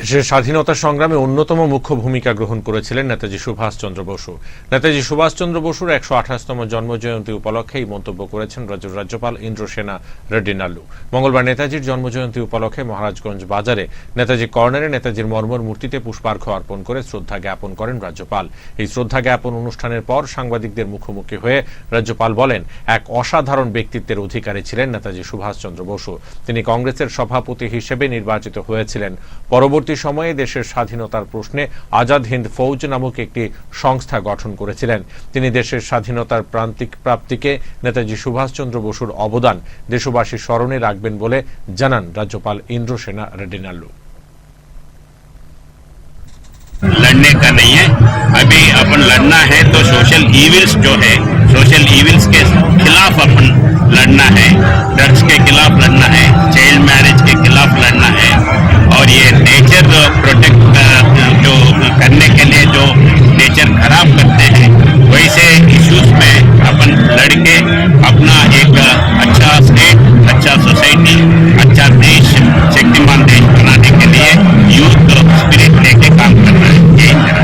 দেশের স্বাধীনতা সংগ্রামে অন্যতম মুখ্য ভূমিকা গ্রহণ করেছিলেন নেতাজি সুভাষচন্দ্র বসু। নেতাজি সুভাষচন্দ্র বসুর একশো আঠাশতম জন্মজয়ন্তী উপলক্ষে এই মন্তব্য করেছেন রাজ্যের রাজ্যপাল ইন্দ্রসেনা রেড্ডি নাল্লু মঙ্গলবার নেতাজির জন্মজয়ন্তী উপলক্ষে মহারাজগঞ্জ বাজারে নেতাজি কর্নারে নেতাজির মর্মর মূর্তিতে পুষ্পার্ঘ অর্পণ করে শ্রদ্ধা জ্ঞাপন করেন রাজ্যপাল। এই শ্রদ্ধা জ্ঞাপন অনুষ্ঠানের পর সাংবাদিকদের মুখোমুখি হয়ে রাজ্যপাল বলেন, এক অসাধারণ ব্যক্তিত্বের অধিকারী ছিলেন নেতাজি সুভাষচন্দ্র বসু। তিনি কংগ্রেসের সভাপতি হিসেবে নির্বাচিত হয়েছিলেন। পরবর্তী সময়ে দেশের স্বাধীনতার প্রশ্নে আজাদ হিন্দ ফৌজ নামক একটি সংস্থা গঠন করেছিলেন তিনি দেশের স্বাধীনতার প্রান্তিক প্রাপ্তিকে নেতাজি সুভাষচন্দ্র বসুর অবদান দেশবাসী স্মরণে রাখবেন বলে জানান রাজ্যপাল ইন্দ্রসেনা রেড্ডি নাল্লু लड़ने का नहीं है अभी अपन लड़ना है तो सोशल इविल्स जो है सोशल इविल्स के खिलाफ अपन लड़ना है ड्रग्स के खिलाफ लड़ना है